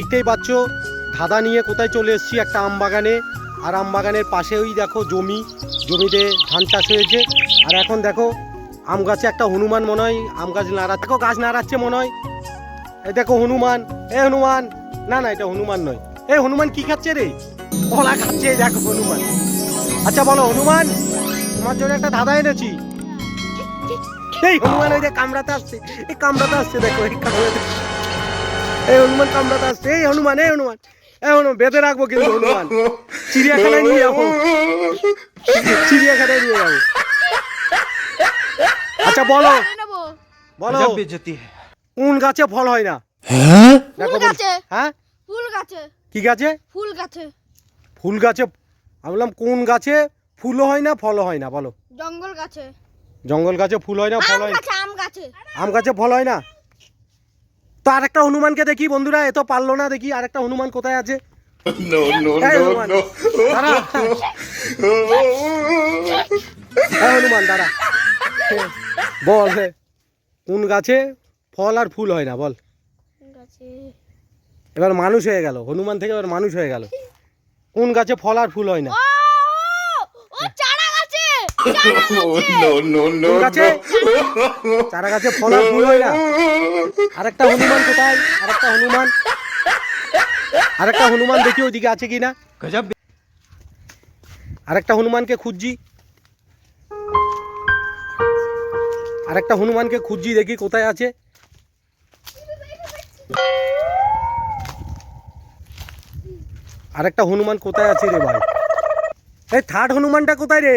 দেখতেই পাচ্ছ, ধাঁধা নিয়ে কোথায় চলে এসেছি একটা আম বাগানে। আর আম বাগানের পাশেই দেখো জমি, জমিতে ধান চাষ হয়েছে। আর এখন দেখো, আম গাছে একটা হনুমান মনে হয়, আম গাছ নাড়া দেখো গাছ নাড়াচ্ছে মনে হয়। এই দেখো হনুমান, এ হনুমান। না না, এটা হনুমান নয়। এ হনুমান কি খাচ্ছে রে? কলা খাচ্ছে দেখো হনুমান। আচ্ছা বলো, হনুমান, তোমার জন্য একটা ধাঁধা এনেছি। এই হনুমান ওই যে কামড়াতে আসছে, এই কামড়াতে আসছে, দেখো, এই কামড়াতে এই হনুমান কামড়াতে আসছে। এই হনুমান এই হনুমান। এই হনুমান বেঁধে রাখব কিন্তু হনুমান। চিড়িয়াখানায় নিয়ে যাব। চিড়িয়াখানায় নিয়ে যাব। আচ্ছা বলো। বলো। বেজতি কোন গাছে ফল হয় না? হ্যাঁ? হ্যাঁ? ফুল গাছে। কি গাছে? ফুল গাছে। ফুল গাছে। আমি বললাম কোন গাছে ফুলও হয় না ফলও হয় না? বলো। জঙ্গল গাছে। জঙ্গল গাছে ফুল হয় না ফল হয় না? আম গাছে ফল হয় না? তো আরেকটা হনুমানকে দেখি বন্ধুরা এ তো পারল না দেখি আরেকটা হনুমান কোথায় আছে। হনুমান দাঁড়া। বল কোন গাছে ফল আর ফুল হয় না বল। এবার মানুষ হয়ে গেল হনুমান থেকে এবার মানুষ হয়ে গেল। কোন গাছে ফল আর ফুল হয় না। নো নো নো চারা গাছে ফুল হয় না। আরেকটা হনুমান কোথায়? আরেকটা হনুমান? আরেকটা হনুমান দেখি ওইদিকে আছে আরেকটা হনুমানকে খুঁজছি। আরেকটা হনুমানকে খুঁজছি দেখি কোথায় আছে। আরেকটা হনুমান কোথায় আছে রে ভাই? এই থার্ড হনুমানটা কোথায় রে?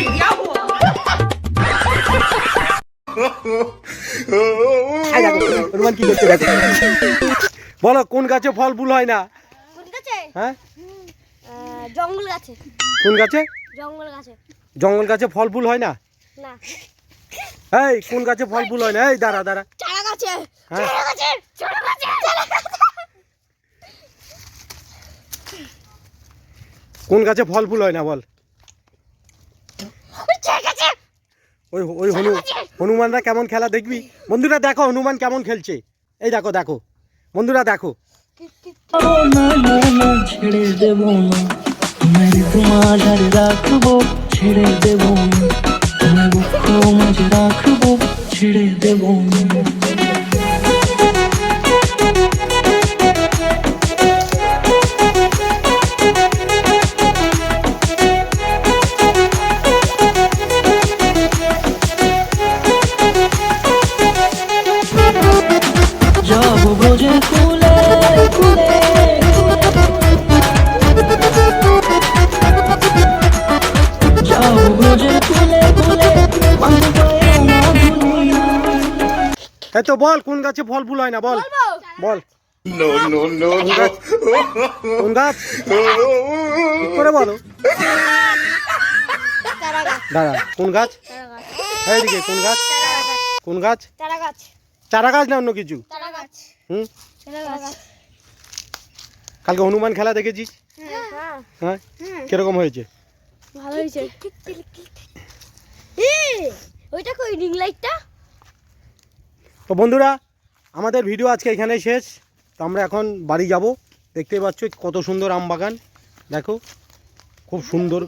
দেখো, কি করছে দেখো বলো কোন গাছে ফল ফুল হয় না? কোন গাছে? হ্যাঁ? জঙ্গল গাছে। কোন গাছে? জঙ্গল গাছে। জঙ্গল গাছে ফল ফুল হয় না? না। এই কোন গাছে ফল ফুল হয় না? এই দাঁড়া দাঁড়া। হ্যাঁ। চারা গাছে চারা গাছে চারা গাছে। কোন গাছে ফল ফুল হয় না বল চারা গাছে ওই ওই হনু হনুমানরা কেমন খেলা দেখবি? বন্ধুরা দেখো হনুমান কেমন খেলছে। এই দেখো দেখো। বন্ধুরা দেখো। ছেড়ে দেব না তোমার রাখব ছেড়ে দেব না তোমায় বুক মাঝে রাখব ছেড়ে দেব না। এই তো বল কোন গাছে ফল ফুল হয় না? বল বল. কোন গাছ? করে বলো? দাঁড়া কোন গাছ? এইদিকে কোন গাছ? কোন গাছ? চারা গাছ চারা গাছ না অন্য কিছু? হুম? কালকে হনুমান খেলা দেখেছিস? হ্যাঁ? হ্যাঁ কীরকম হয়েছে? ভালো হয়েছে। ওইটা কই রিং লাইটটা তো বন্ধুরা, আমাদের ভিডিও আজকে এখানেই শেষ। তো আমরা এখন বাড়ি যাব। দেখতে পাচ্ছ কত সুন্দর আম বাগান। দেখো, খুব সুন্দর।